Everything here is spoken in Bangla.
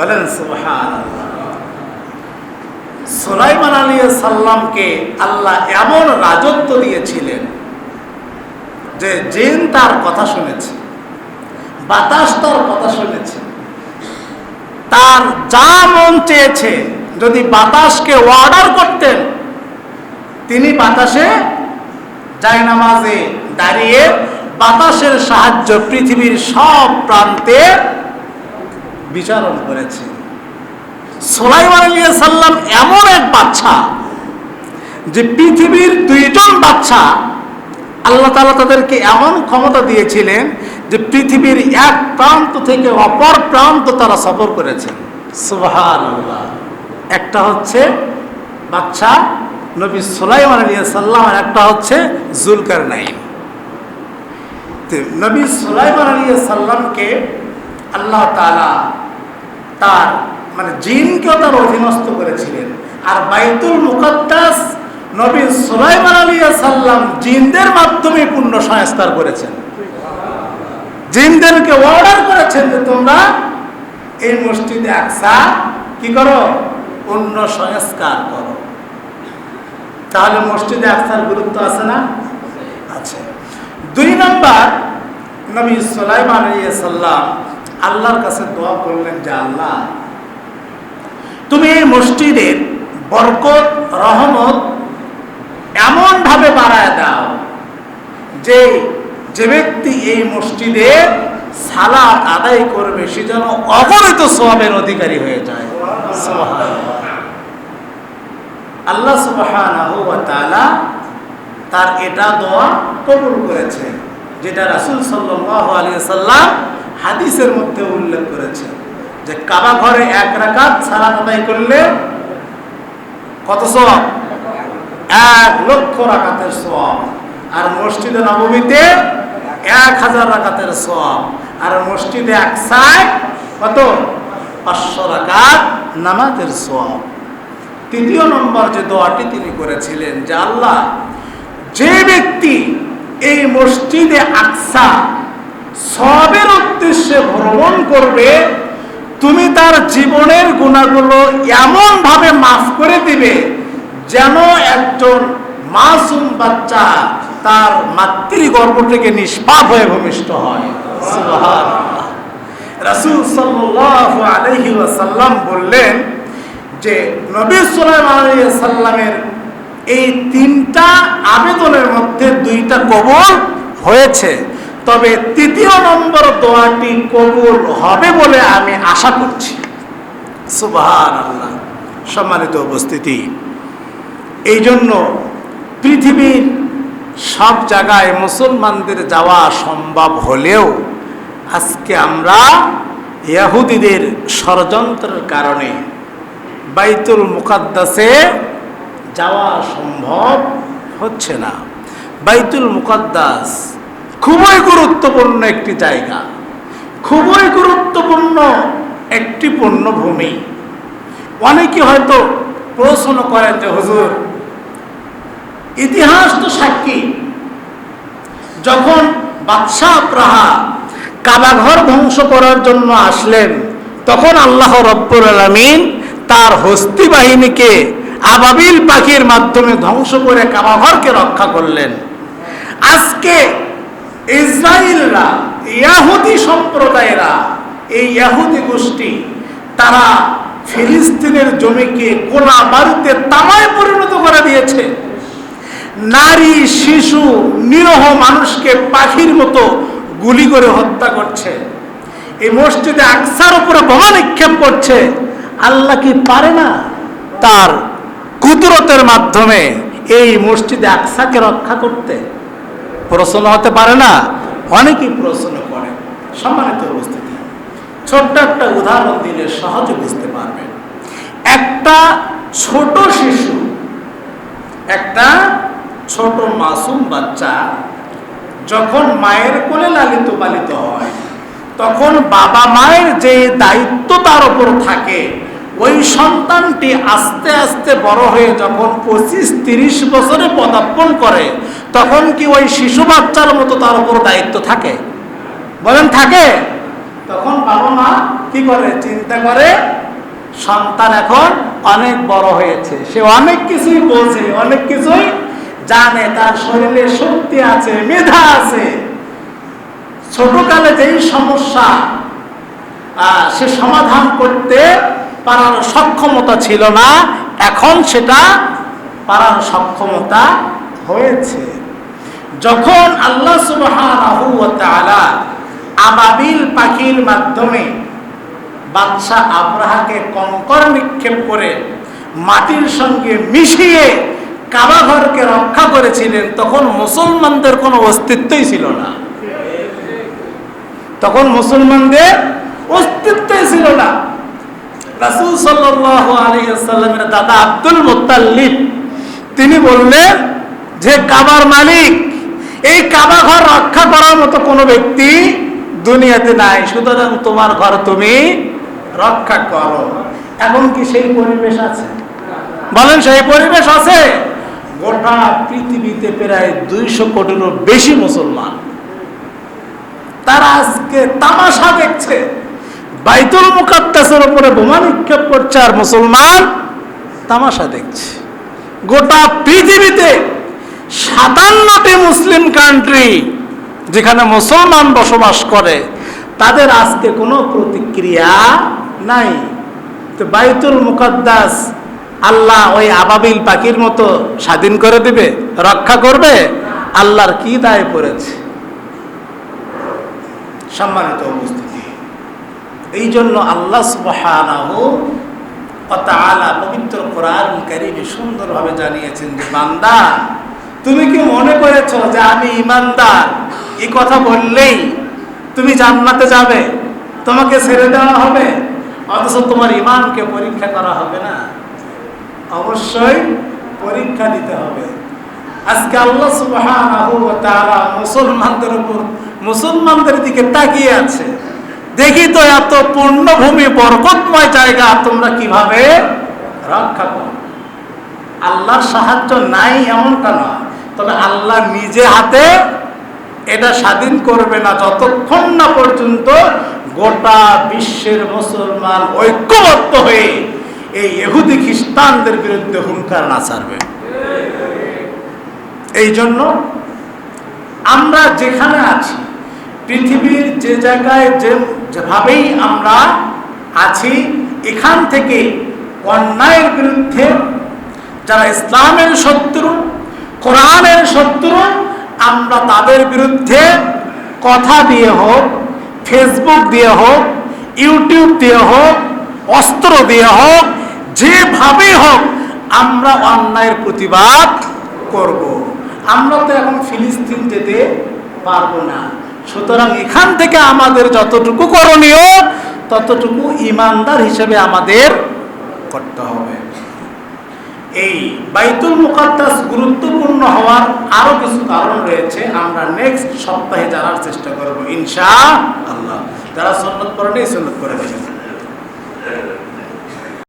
বলেন সুবহান সুলাইমান আলী সাল্লামকে আল্লাহ এমন রাজত্ব দিয়েছিলেন যে জিন তার কথা শুনেছে, বাতাস তার কথা শুনেছে। তার যা মন চেয়েছে, যদি বাতাসকে অর্ডার করতেন, তিনি বাতাসে জায়নামাজে দাঁড়িয়ে বাতাসের সাহায্য পৃথিবীর সব প্রান্তে বিচারণ করেছে সোলাইমান আলিয়া সাল্লাম এমন এক বাচ্চা যে পৃথিবীর দুইজন বাচ্চা আল্লাহ তালা তাদেরকে এমন ক্ষমতা দিয়েছিলেন যে পৃথিবীর এক প্রান্ত থেকে অপর প্রান্ত তারা সফর করেছেন সুবহান একটা হচ্ছে বাচ্চা নবী সুলাইমান আলিয়া সাল্লাম একটা হচ্ছে জুলকার নাইম নবী সুলাইমান আলিয়া সাল্লামকে আল্লাহ তালা তার মানে জিনকেও তার অধীনস্থ করেছিলেন। আর বাইতুল মুকদ্দাস নবী সুলাইমান আলিয়া সাল্লাম জিনদের মাধ্যমে পূর্ণ সংস্কার করেছেন। জিনদেরকে অর্ডার করেছেন যে তোমরা এই মসজিদে আকসা কি করো? পূর্ণ সংস্কার করো। তাহলে মসজিদে আকসার গুরুত্ব আছে না? আছে। দুই নম্বর, নবী সুলাইমান আলিয়া সাল্লাম আল্লাহর কাছে দোয়া করলেন যে আল্লাহ, তুমি এই মসজিদের বরকত, রহমত এমনভাবে বাড়ায় দাও যে যে ব্যক্তি এই মসজিদে সালাত আদায় করবে, সে যেন অগণিত সবের অধিকারী হয়ে যায়। আল্লাহ ওয়া তার এটা দোয়া কবুল করেছে যেটা রাসূল সাল্লাল্লাহু আলাইহি সাল্লাম হাদিসের মধ্যে উল্লেখ করেছে যে কাবা ঘরে এক রাকাত সালাত আদায় করলে কত সওয়াব? এক লক্ষ রাকাতের সওয়াব। আর মসজিদে নববীতে এক হাজার রাকাতের সওয়াব। আর মসজিদে আকসায় কত? পাঁচশো রাকাত নামাজের সওয়াব। তৃতীয় নম্বর যে দোয়াটি তিনি করেছিলেন যে আল্লাহ যে ব্যক্তি এই মসজিদে আকসা সবের উদ্দেশ্যে ভ্রমণ করবে, তুমি তার জীবনের গুণাগুলো এমন ভাবে মাফ করে দিবে যেন একজন মাসুম বাচ্চা তার মাতৃগর্ভ থেকে নিষ্পাপ হয়ে ভূমিষ্ঠ হয়। বললেন যে, নবী সুলাইমান আলাইহিস সাল্লামের এই তিনটা আবেদনের মধ্যে দুইটা কবুল হয়েছে। তবে তৃতীয় নম্বর দোয়াটি কবুল হবে বলে আমি আশা করছি। আল্লাহ সম্মানিত উপস্থিতি এই জন্য পৃথিবীর সব জায়গায় মুসলমানদের যাওয়া সম্ভব হলেও আজকে আমরা ইয়াহুদিদের ষড়যন্ত্রের কারণে বাইতুল মুকাদ্দাসে যাওয়া সম্ভব হচ্ছে না। বাইতুল মুকাদ্দাস খুবই গুরুত্বপূর্ণ একটি জায়গা। খুবই গুরুত্বপূর্ণ একটি পূর্ণভূমি অনেকে হয়তো প্রশ্ন করেন যে, হুজুর, ইতিহাস তো সাক্ষী। যখন বাদশাহ প্রাহা কাবাঘর ধ্বংস করার জন্য আসলেন, তখন আল্লাহ রব্বুল আলমিন তার হস্তি বাহিনীকে আবাবিল পাখির মাধ্যমে ধ্বংস করে কাবাঘরকে রক্ষা করলেন। আজকে ইসরায়েলরা ইয়াহুদি সম্প্রদায়েরা, এই ইয়াহুদি গোষ্ঠী, তারা ফিলিস্তিনের জমিকে কোলা বাড়িতে তামায় পরিণত করে দিয়েছে। নারী, শিশু, নিরহ মানুষকে পাখির মতো গুলি করে হত্যা করছে। এই মসজিদে আকসার উপরে বোমা নিক্ষেপ করছে। আল্লাহ কি পারে না? তার কুদরতের মাধ্যমে এই মসজিদে আকসাকে রক্ষা করতে। প্রশ্ন হতে পারে না। অনেকেই প্রশ্ন করে সম্মানিত উপস্থিতি, ছোট্ট একটা উদাহরণ দিলে সহজে বুঝতে পারবেন। একটা ছোট শিশু, একটা ছোট মাসুম বাচ্চা যখন মায়ের কোলে লালিত পালিত হয়, তখন বাবা মায়ের যে দায়িত্ব তার উপর থাকে, ওই সন্তানটি আস্তে আস্তে বড় হয়ে যখন পঁচিশ তিরিশ বছরে পদার্পণ করে তখন কি ওই শিশু বাচ্চার মতো তার উপর দায়িত্ব থাকে? বলেন, থাকে। তখন বাবা মা কি করে? চিন্তা করে, সন্তান এখন অনেক বড় হয়েছে। সে অনেক কিছুই বোঝে, অনেক কিছুই জানে। তার শরীরে শক্তি আছে, মেধা আছে। ছোটকালে যেই সমস্যা সে সমাধান করতে পারার সক্ষমতা ছিল না, এখন সেটা পারার সক্ষমতা হয়েছে। যখন আল্লাহ সুবহানাহু আবাবিল পাখির মাধ্যমে বাদশাহ আব্রাহাকে কঙ্কর নিক্ষেপ করে মাটির সঙ্গে মিশিয়ে কাবাঘরকে রক্ষা করেছিলেন, তখন মুসলমানদের কোনো অস্তিত্বই ছিল না। তখন মুসলমানদের অস্তিত্বই ছিল না। রাসূল সাল্লাল্লাহু আলাইহি সাল্লামের দাদা আব্দুল মুত্তাল্লিব তিনি বললেন যে কাবার মালিক, এই কাবা ঘর রক্ষা করার মতো কোনো ব্যক্তি দুনিয়াতে নাই। সুতরাং তোমার ঘর তুমি রক্ষা করো। এখন কি সেই পরিবেশ আছে? বলেন, সেই পরিবেশ আছে। গোটা পৃথিবীতে প্রায় দুইশো কোটিরও বেশি মুসলমান। তারা আজকে তামাশা দেখছে। বাইতুল মুকাদ্দাসের উপরে বোমা নিক্ষেপ করছে আর মুসলমান তামাশা দেখছে। গোটা পৃথিবীতে সাতান্নটি মুসলিম কান্ট্রি যেখানে মুসলমান বসবাস করে, তাদের আজকে কোনো প্রতিক্রিয়া নাই। তো বাইতুল মুকাদ্দাস আল্লাহ ওই আবাবিল পাখির মতো স্বাধীন করে দিবে, রক্ষা করবে, আল্লাহর কি দায় পড়েছে? সম্মানিত উপস্থিতি এই জন্য আল্লাহ সুবহানাহু ওয়া তাআলা পবিত্র কোরআন কারীমে সুন্দরভাবে জানিয়েছেন যে বান্দা তুমি কি মনে করেছ যে আমি ইমানদার? এই কথা বললেই তুমি জান্নাতে যাবে, তোমাকে ছেড়ে দেওয়া হবে, অথচ তোমার ইমানকে পরীক্ষা করা হবে না। অবশ্যই পরীক্ষা দিতে হবে। আজকে আল্লাহ ওয়া তাআলা মুসলমানদের উপর, মুসলমানদের দিকে তাকিয়ে আছে। দেখি তো এত পূর্ণভূমি, বরকতময় জায়গা তোমরা কীভাবে রক্ষা করো? আল্লাহর সাহায্য নাই এমনটা নয়। তবে আল্লাহ নিজে হাতে এটা স্বাধীন করবে না। যতক্ষণ না পর্যন্ত গোটা বিশ্বের মুসলমান ঐক্যবদ্ধ হয়ে এই ইহুদি খ্রিস্টানদের বিরুদ্ধে হুঙ্কার না ছাড়বে। এই জন্য আমরা যেখানে আছি, পৃথিবীর যে জায়গায় যেভাবেই আমরা আছি, এখান থেকে অন্যায়ের বিরুদ্ধে যারা ইসলামের শত্রু কোরআনের শত্রু, আমরা তাদের বিরুদ্ধে কথা দিয়ে হোক ফেসবুক দিয়ে হোক ইউটিউব দিয়ে হোক, অস্ত্র দিয়ে হোক যেভাবে হোক, আমরা অন্যায়ের প্রতিবাদ করব। আমরা তো এখন ফিলিস্তিন যেতে পারব না সুতরাং এখান থেকে আমাদের যতটুকু করণীয়, ততটুকু ইমানদার হিসেবে আমাদের করতে হবে এই বাইতুল মুকাদ্দাস গুরুত্বপূর্ণ হওয়ার আরও কিছু কারণ রয়েছে, আমরা নেক্সট সপ্তাহে জানার চেষ্টা করব, ইনশা আল্লাহ। যারা সন্ন্যত করেন সন্ন্যত করে দেবেন